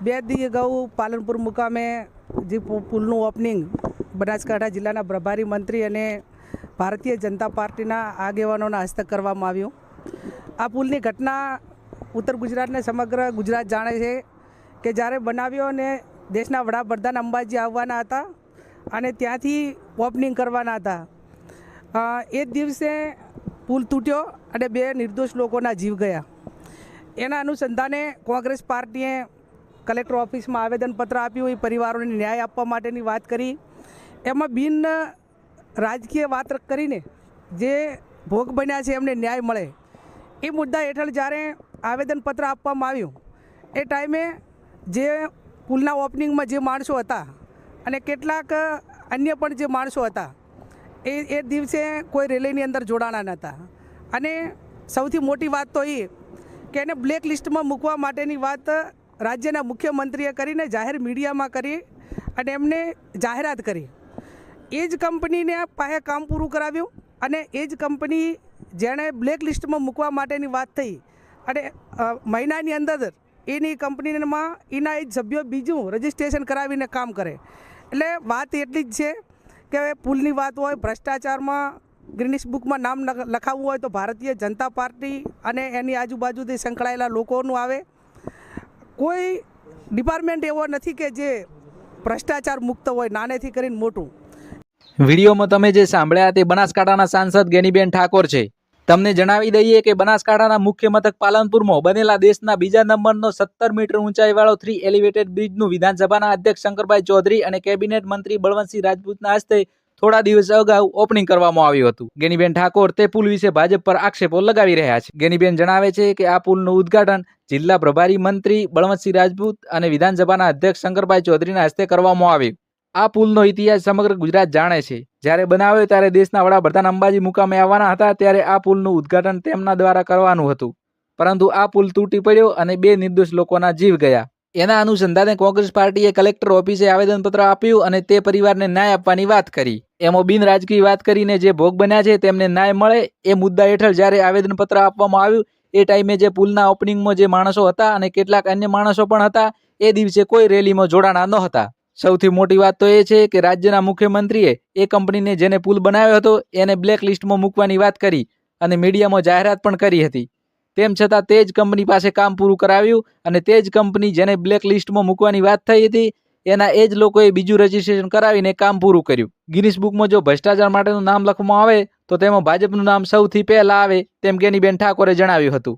બે દી અગાઉ પાલનપુર મુકામે જે પુલનું ઓપનિંગ બનાસકાંઠા જિલ્લાના પ્રભારી મંત્રી અને ભારતીય જનતા પાર્ટીના આગેવાનોના હસ્તક કરવામાં આવ્યું. આ પુલની ઘટના ઉત્તર ગુજરાતને સમગ્ર ગુજરાત જાણે છે કે જ્યારે બનાવ્યો અને દેશના વડાપ્રધાન અંબાજી આવવાના હતા અને ત્યાંથી ઓપનિંગ કરવાના હતા. એ જ દિવસે પુલ તૂટ્યો અને બે નિર્દોષ લોકોના જીવ ગયા. એના અનુસંધાને કોંગ્રેસ પાર્ટીએ કલેક્ટર ઓફિસમાં આવેદનપત્ર આપ્યું એ પરિવારોને ન્યાય આપવા માટેની વાત કરી. એમાં બિન રાજકીય વાત કરીને જે ભોગ બન્યા છે, એમને ન્યાય મળે. એ મુદ્દા હેઠળ જ્યારે આવેદનપત્ર આપવામાં આવ્યું, એ ટાઈમે જે પુલના ઓપનિંગમાં જે માણસો હતા અને કેટલાક અન્ય પણ જે માણસો હતા, એ એ દિવસે કોઈ રેલીની અંદર જોડાણા નહોતા અને સૌથી મોટી વાત તો એ કે એને બ્લેક લિસ્ટમાં મૂકવા માટેની વાત રાજ્યના મુખ્યમંત્રીએ કરીને જાહેર મીડિયામાં કરી અને એમને જાહેરાત કરી. એ જ કંપનીને પાસે કામ પૂરું કરાવ્યું અને એ જ કંપની જેણે બ્લેક લિસ્ટમાં મૂકવા માટેની વાત થઈ અને મહિનાની અંદર એની કંપનીમાં એના એ જ સભ્યો બીજું રજિસ્ટ્રેશન કરાવીને કામ કરે. એટલે વાત એટલી જ છે કે પુલની વાત હોય, ભ્રષ્ટાચારમાં ગ્રીનિશ બુકમાં નામ લખાવવું હોય તો ભારતીય જનતા પાર્ટી અને એની આજુબાજુથી સંકળાયેલા લોકોનું આવે. કોઈ ડિપાર્ટમેન્ટ એવો નથી કે જે ભ્રષ્ટાચાર મુક્ત હોય, નાનેથી કરીને મોટું. વિડીયોમાં તમે જે સાંભળ્યા તે બનાસકાંઠાના સાંસદ ગેનીબેન ઠાકોર છે. તમને જણાવી દઈએ કે બનાસકાંઠાના મુખ્ય મથક પાલનપુરમાં બનેલા દેશના બીજા નંબરનો સત્તર મીટર ઊંચાઈવાળો થ્રી એલિવેટેડ બ્રિજનું વિધાનસભાના અધ્યક્ષ શંકરભાઈ ચૌધરી અને કેબિનેટ મંત્રી બળવંતસિંહ રાજપૂતના હસ્તે થોડા દિવસ અગાઉ ઓપનિંગ કરવામાં આવ્યું હતું. ગેનીબેન ઠાકોર તે પુલ વિશે ભાજપ પર આક્ષેપો લગાવી રહ્યા છે. ગેનીબેન જણાવે છે કે આ પુલનું ઉદ્ઘાટન જિલ્લા પ્રભારી મંત્રી બળવંતસિંહ રાજપૂત અને વિધાનસભાના અધ્યક્ષ શંકરભાઈ ચૌધરીના હસ્તે કરવામાં આવ્યું આ પુલનો ઇતિહાસ સમગ્ર ગુજરાત જાણે છે. જ્યારે બનાવ્યો ત્યારે દેશના વડાપ્રધાન અંબાજી મુકામે આવવાના હતા ત્યારે આ પુલનું ઉદ્ઘાટન તેમના દ્વારા કરવાનું હતું. પરંતુ આ પુલ તૂટી પડ્યો અને બે નિર્દોષ લોકોના જીવ ગયા. એના અનુસંધાને કોંગ્રેસ પાર્ટીએ કલેક્ટર ઓફિસે આવેદનપત્ર આપ્યું અને તે પરિવારને ન્યાય આપવાની વાત કરી. એમાં બિન રાજકીય વાત કરીને જે ભોગ બન્યા છે તેમને ન્યાય મળે એ મુદ્દા હેઠળ જ્યારે આવેદનપત્ર આપવામાં આવ્યું એ ટાઈમે જે પુલના ઓપનિંગમાં જે માણસો હતા અને કેટલાક અન્ય માણસો પણ હતા, એ દિવસે કોઈ રેલીમાં જોડાણા ન હતા સૌથી મોટી વાત તો એ છે કે રાજ્યના મુખ્યમંત્રીએ એ કંપનીને જેને પુલ બનાવ્યો હતો, એને બ્લેક લિસ્ટમાં મૂકવાની વાત કરી અને મીડિયામાં જાહેરાત પણ કરી હતી. તેમ છતાં તે જ કંપની પાસે કામ પૂરું કરાવ્યું અને તે જ કંપની જેને બ્લેક લિસ્ટમાં મૂકવાની વાત થઈ હતી, એના એ જ લોકોએ બીજું રજીસ્ટ્રેશન કરાવીને કામ પૂરું કર્યું. ગિનિસ બુકમાં જો ભ્રષ્ટાચાર માટેનું નામ લખવામાં આવે તો તેમાં ભાજપનું નામ સૌથી પહેલાં આવે તેમ ગેનીબેન ઠાકોરે જણાવ્યું હતું.